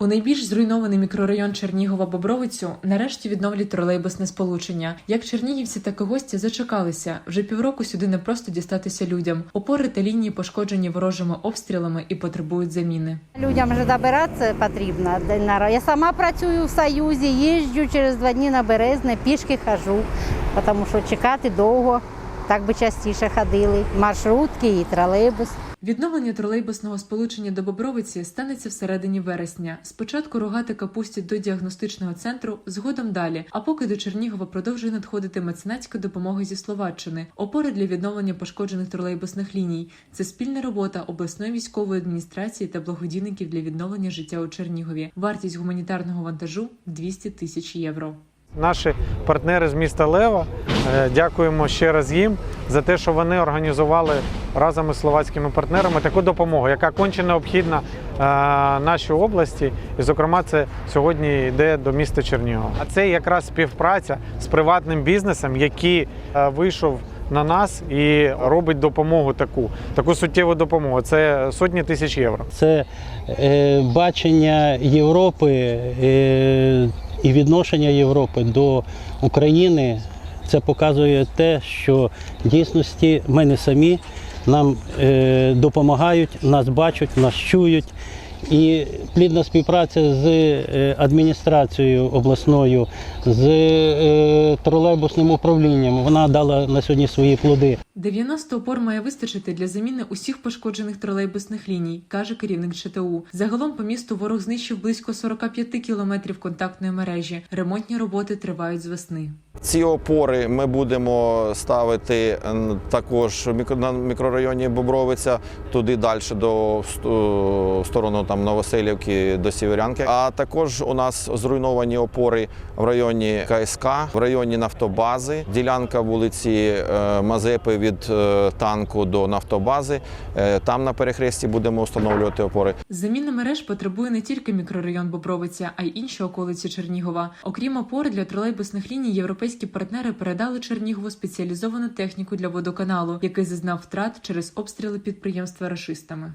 У найбільш зруйнований мікрорайон Чернігова Бобровицю нарешті відновлять тролейбусне сполучення. Як чернігівці, так і гості зачекалися. Вже півроку сюди не просто дістатися людям. Опори та лінії пошкоджені ворожими обстрілами і потребують заміни. Людям же добиратися потрібно. Я сама працюю в Союзі, їжджу через два дні на Березне, пішки хожу, тому що чекати довго. Так би частіше ходили. Маршрутки і тролейбус. Відновлення тролейбусного сполучення до Бобровиці станеться всередині вересня. Спочатку рогатика пустять до діагностичного центру, згодом далі. А поки до Чернігова продовжує надходити меценатська допомога зі Словаччини, опори для відновлення пошкоджених тролейбусних ліній. Це спільна робота обласної військової адміністрації та благодійників для відновлення життя у Чернігові. Вартість гуманітарного вантажу 200 тисяч євро. Наші партнери з міста Лева. Е, Дякуємо ще раз їм за те, що вони організували разом із словацькими партнерами таку допомогу, яка конче необхідна е, нашій області. І, зокрема, це сьогодні йде до міста Чернігова. А це якраз співпраця з приватним бізнесом, який е, вийшов на нас і робить допомогу таку, таку суттєву допомогу. Це сотні тисяч євро. Це е, бачення Європи е, і відношення Європи до України. Це показує те, що в дійсності ми не самі нам е, допомагають, нас бачать, нас чують. І плідна співпраця з е, адміністрацією обласною, з е, тролейбусним управлінням, вона дала на сьогодні свої плоди. 90 опор має вистачити для заміни усіх пошкоджених тролейбусних ліній, каже керівник ШТУ. Загалом по місту ворог знищив близько 45 кілометрів контактної мережі. Ремонтні роботи тривають з весни. Ці опори ми будемо ставити також в на мікрорайоні Бобровиця, туди далі до сторону там Новоселівки до Сіверянки. А також у нас зруйновані опори в районі КСК, в районі Нафтобази, ділянка вулиці е, Мазепи від е, танку до Нафтобази. Е, Там на перехресті будемо встановлювати опори. Заміна мереж потребує не тільки мікрорайон Бобровиця, а й інші околиці Чернігова. Окрім опор для тролейбусних ліній, європейські партнери передали Чернігову спеціалізовану техніку для водоканалу, який зазнав втрат через обстріли підприємства рашистами.